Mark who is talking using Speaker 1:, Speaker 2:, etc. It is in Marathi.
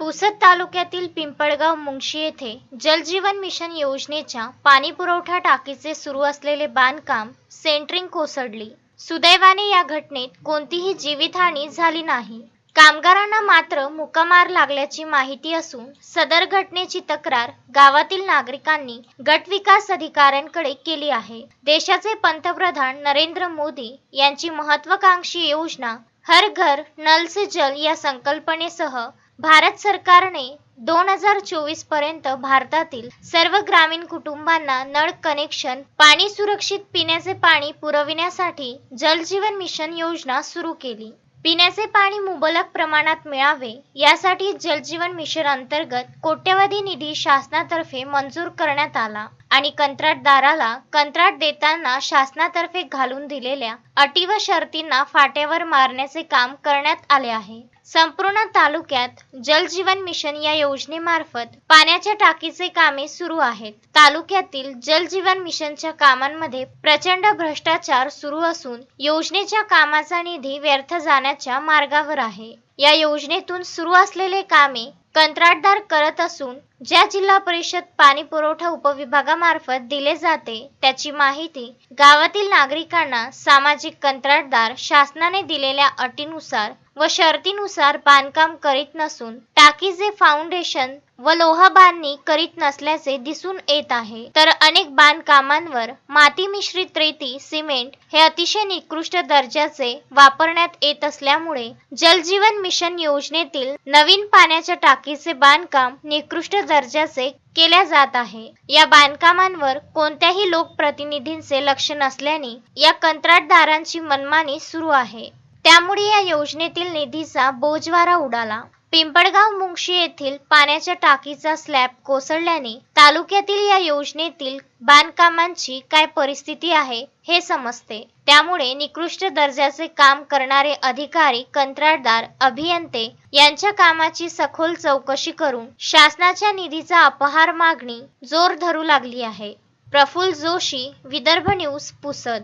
Speaker 1: पुसद तालुक्यातील पिंपळगाव मुंगशी येथे जलजीवन मिशन योजनेच्या पाणी पुरवठा टाकीचे सुरू असलेले बांधकाम सेंट्रिंग कोसळली. सुदैवाने या घटनेत कोणतीही जीवितहानी झाली नाही. कामगारांना मात्र मुकामार लागल्याची माहिती असून सदर घटनेची तक्रार गावातील नागरिकांनी गट विकास अधिकाऱ्यांकडे केली आहे. देशाचे पंतप्रधान नरेंद्र मोदी यांची महत्वाकांक्षी योजना हर घर नल से जल या संकल्पनेसह भारत सरकारने दोन हजार चोवीसपर्यंत भारतातील सर्व ग्रामीण कुटुंबांना नळ कनेक्शन पाणी सुरक्षित पिण्याचे पाणी पुरविण्यासाठी जलजीवन मिशन योजना सुरू केली. पिण्याचे पाणी मुबलक प्रमाणात मिळावे यासाठी जलजीवन मिशन अंतर्गत कोट्यवधी निधी शासनातर्फे मंजूर करण्यात आला. आणि कंत्राटदाराला कंत्राट देताना शासनातर्फे घालून दिलेल्या अटी व शर्तींना फाट्यावर मारण्याचे काम करण्यात आले आहे. संपूर्ण तालुक्यात जलजीवन मिशन या योजनेमार्फत पाण्याच्या टाकीचे कामे सुरू आहेत. तालुक्यातील जलजीवन मिशनच्या कामांमध्ये प्रचंड भ्रष्टाचार सुरू असून योजनेच्या कामाचा निधी व्यर्थ जाण्याच्या मार्गावर आहे. या योजनेतून सुरू असलेले कामे कंत्राटदार करत असून ज्या जिल्हा परिषद पाणी पुरवठा उपविभागामार्फत दिले जाते त्याची माहिती गावातील नागरिकांना सामाजिक कंत्राटदार शासनाने दिलेल्या अटीनुसार व शर्तीनुसार बांधकाम करीत नसून टाकीचे फाउंडेशन व लोहा बांधणी करीत नसल्याचे दिसून येत आहे. तर अनेक बांधकामांवर माती मिश्रित रेती सिमेंट हे अतिशय निकृष्ट दर्जाचे वापरण्यात येत असल्यामुळे जलजीवन मिशन योजनेतील नवीन पाण्याच्या टाकीचे बांधकाम निकृष्ट दर्जाचे केल्या जात आहे. या बांधकामांवर कोणत्याही लोकप्रतिनिधींचे लक्ष नसल्याने या कंत्राटदारांची मनमानी सुरू आहे. त्यामुळे या योजनेतील निधीचा बोजवारा उडाला. पिंपळगाव मुंगशी येथील पाण्याच्या टाकीचा स्लॅब कोसळल्याने तालुक्यातील या योजनेतील बांधकामांची काय परिस्थिती आहे हे समजते. त्यामुळे निकृष्ट दर्जाचे काम करणारे अधिकारी कंत्राटदार अभियंते यांच्या कामाची सखोल चौकशी करून शासनाच्या निधीचा अपहार मागणी जोर धरू लागली आहे. प्रफुल्ल जोशी विदर्भ न्यूज पुसद.